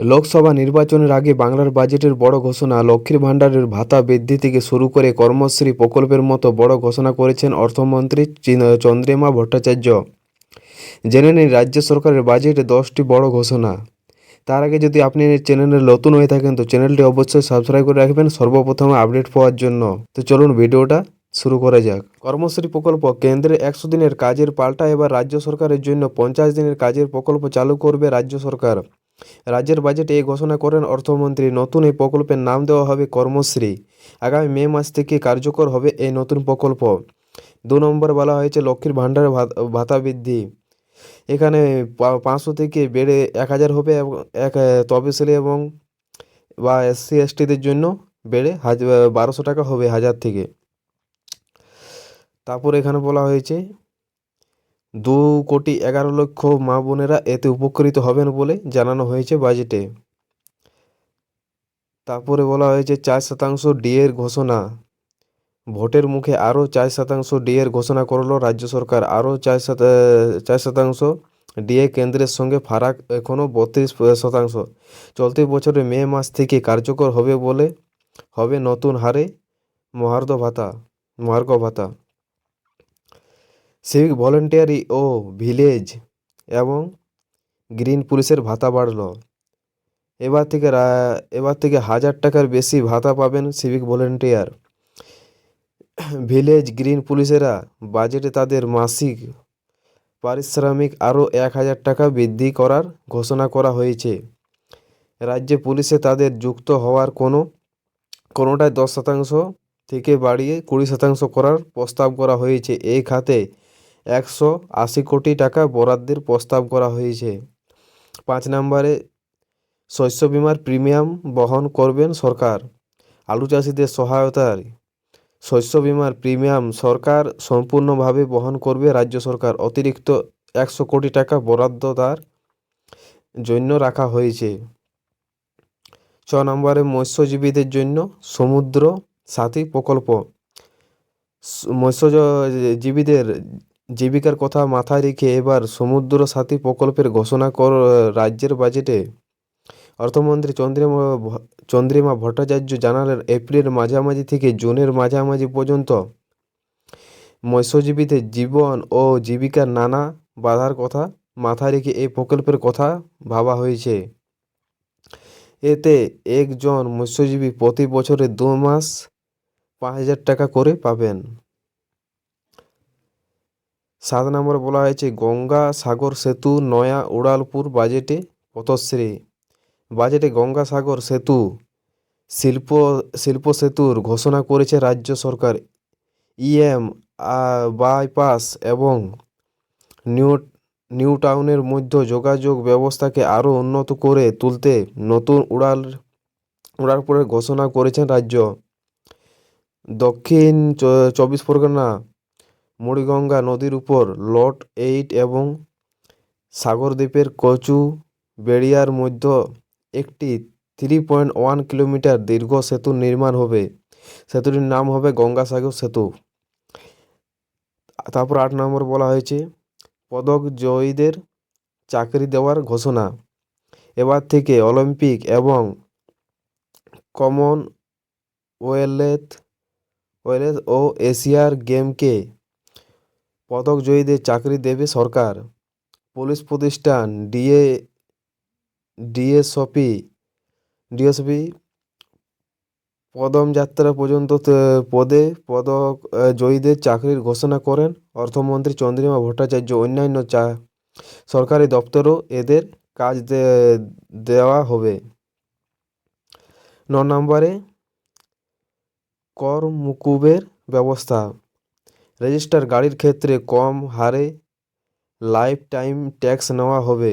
লোকসভা নির্বাচনের আগে বাংলার বাজেটের বড় ঘোষণা, লক্ষ্মীর ভাণ্ডারের ভাতা বৃদ্ধি থেকে শুরু করে কর্মশ্রী প্রকল্পের মতো বড় ঘোষণা করেছেন অর্থমন্ত্রী চিন- চন্দ্রিমা ভট্টাচার্য। জেনে নিন, রাজ্য সরকারের বাজেটে দশটি বড় ঘোষণা। তার আগে যদি আপনি চ্যানেলে নতুন হয়ে থাকেন, তো চ্যানেলটি অবশ্যই সাবস্ক্রাইব করে রাখবেন। সর্বপ্রথমে আপডেট পাওয়ার জন্য। তো চলুন ভিডিওটা শুরু করা যাক। কর্মশ্রী প্রকল্প কেন্দ্রে একশো দিনের কাজের পাল্টা, এবার রাজ্য সরকারের জন্য পঞ্চাশ দিনের কাজের প্রকল্প চালু করবে রাজ্য সরকার। রাজ্যের বাজেটে এই ঘোষণা করেন অর্থমন্ত্রী। নতুন এই প্রকল্পের নাম দেওয়া হবে কর্মশ্রী। আগামী মে মাস থেকে কার্যকর হবে এই নতুন প্রকল্প। দু নম্বর বলা হয়েছে, লক্ষ্মীর ভাণ্ডার ভাত- বৃদ্ধি। এখানে পাঁচশো থেকে বেড়ে এক হাজার হবে এবং এক তপশিলি এবং বা এসসি, এসটিদের জন্য বেড়ে হাজার বারোশো টাকা হবে হাজার থেকে। তারপর এখানে বলা হয়েছে দু কোটি এগারো লক্ষ মা বোনেরা এতে উপকৃত হবেন বলে জানানো হয়েছে বাজেটে। তারপরে বলা হয়েছে, চার শতাংশ ডিএর ঘোষণা। ভোটের মুখে আরও চার শতাংশ ডিএর ঘোষণা করল রাজ্য সরকার। আরও চার শতা- চার শতাংশ ডিএ কেন্দ্রের সঙ্গে ফারাক এখনও বত্রিশ শতাংশ। চলতি বছরে মে মাস থেকে কার্যকর হবে বলে, হবে নতুন হারে মহার্ঘ ভাতা মহার্ঘ ভাতা। সিভিক ভলেন্টিয়ারি ও ভিলেজ এবং গ্রিন পুলিশের ভাতা বাড়ল। এবার থেকে এবার থেকে হাজার টাকার বেশি ভাতা পাবেন সিভিক ভলেন্টিয়ার ভিলেজ গ্রিন পুলিশেরা বাজেটে তাদের মাসিক পারিশ্রমিক আরও এক হাজার টাকা বৃদ্ধি করার ঘোষণা করা হয়েছে। রাজ্যে পুলিশে তাদের যুক্ত হওয়ার কোনো, কোনোটায় দশ শতাংশ থেকে বাড়িয়ে কুড়ি শতাংশ করার প্রস্তাব করা হয়েছে। এই খাতে একশো আশি কোটি টাকা বরাদ্দের প্রস্তাব করা হয়েছে। পাঁচ নম্বরে, শস্য বিমার প্রিমিয়াম বহন করবেন সরকার। আলু চাষিদের সহায়তার শস্য বিমার প্রিমিয়াম সরকার সম্পূর্ণভাবে বহন করবে রাজ্য সরকার। অতিরিক্ত একশো কোটি টাকা বরাদ্দ তার জন্য রাখা হয়েছে। ছ নম্বরে, মৎস্যজীবীদের জন্য সমুদ্র সাথী প্রকল্প। মৎস্যজীবীদের জীবিকার কথা মাথায় রেখে এবার সমুদ্র সাথী প্রকল্পের ঘোষণা কর রাজ্যের বাজেটে। অর্থমন্ত্রী চন্দ্রিমা চন্দ্রিমা ভট্টাচার্য জানালেন, এপ্রিলের মাঝামাঝি থেকে জুনের মাঝামাঝি পর্যন্ত মৎস্যজীবীদের জীবন ও জীবিকার নানা বাধার কথা মাথায় রেখে এই প্রকল্পের কথা ভাবা হয়েছে। এতে একজন মৎস্যজীবী প্রতি বছরে দু মাস পাঁচ হাজার টাকা করে পাবেন। সাত নম্বর বলা হয়েছে, গঙ্গা, সাগর, সেতু, নয়া উড়ালপুর বাজেটে পথশ্রী। বাজেটে গঙ্গা, সাগর, সেতু, শিল্প শিল্প সেতুর ঘোষণা করেছে রাজ্য সরকার। ইএম বাইপাস এবং নিউ নিউ টাউনের মধ্যে যোগাযোগ ব্যবস্থাকে আরও উন্নত করে তুলতে নতুন উড়াল উড়ালপুরের ঘোষণা করেছেন রাজ্য। দক্ষিণ চব্বিশ পরগনা মুড়িগঙ্গা নদীর উপর লট এইট এবং সাগরদ্বীপের কচু বেড়িয়ার মধ্যে একটি থ্রি পয়েন্ট ওয়ান কিলোমিটার দীর্ঘ সেতু নির্মাণ হবে। সেতুটির নাম হবে গঙ্গাসাগর সেতু। তারপর আট নম্বর বলা হয়েছে, পদক জয়ীদের চাকরি দেওয়ার ঘোষণা। এবার থেকে অলিম্পিক এবং কমন কমনওয়েলথ, ওয়েলথ ও এশিয়ার গেমকে পদক জয়ীদের চাকরি দেবে সরকার। পুলিশ প্রতিষ্ঠান ডিএ, ডিএসপি ডিএসপি পদম যাত্রা পর্যন্ত পদে পদক জয়ীদের চাকরির ঘোষণা করেন অর্থমন্ত্রী চন্দ্রিমা ভট্টাচার্য। অন্যান্য চা, সরকারি দপ্তরও এদের কাজ দেওয়া হবে। ন নম্বরে কর মুকুবের ব্যবস্থা। রেজিস্টার গাড়ির ক্ষেত্রে কম হারে লাইফ টাইম ট্যাক্স নেওয়া হবে।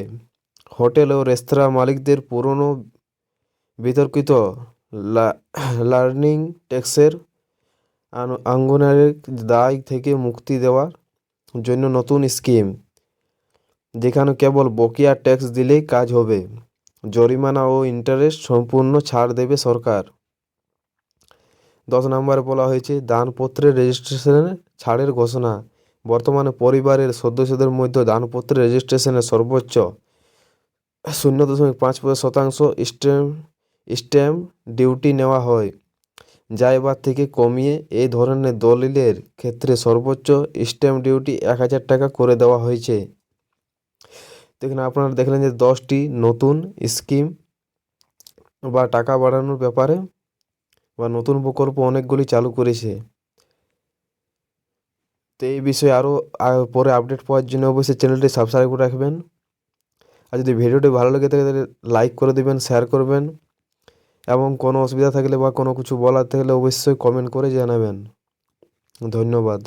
হোটেল ও রেস্তোরাঁ মালিকদের পুরনো বিতর্কিত লার্নিং ট্যাক্সের আঙ্গনারিক দায় থেকে মুক্তি দেওয়ার জন্য নতুন স্কিম, যেখানে কেবল বকেয়া ট্যাক্স দিলেই কাজ হবে। জরিমানা ও ইন্টারেস্ট সম্পূর্ণ ছাড় দেবে সরকার। দশ নম্বরে বলা হয়েছে, দানপত্রের রেজিস্ট্রেশনে ছাড়ের ঘোষণা। বর্তমানে পরিবারের সদস্যদের মধ্যে দানপত্রের রেজিস্ট্রেশনের সর্বোচ্চ শূন্য দশমিক পাঁচ শতাংশ স্ট্যাম্প স্ট্যাম্প ডিউটি নেওয়া হয়, যা এবার থেকে কমিয়ে এই ধরনের দলিলের ক্ষেত্রে সর্বোচ্চ স্ট্যাম্প ডিউটি এক হাজার টাকা করে দেওয়া হয়েছে। তো এখানে আপনারা দেখলেন যে দশটি নতুন স্কিম বা টাকা বাড়ানোর ব্যাপারে বা নতুন প্রকল্প অনেকগুলি চালু করেছে। তো এই বিষয়ে আরও পরে আপডেট পাওয়ার জন্য অবশ্যই চ্যানেলটি সাবস্ক্রাইব করে রাখবেন। আর যদি ভিডিওটি ভালো লেগে থাকে, তাহলে লাইক করে দেবেন শেয়ার করবেন। এবং কোনো অসুবিধা থাকলে বা কোনো কিছু বলার থাকলে অবশ্যই কমেন্ট করে জানাবেন। ধন্যবাদ।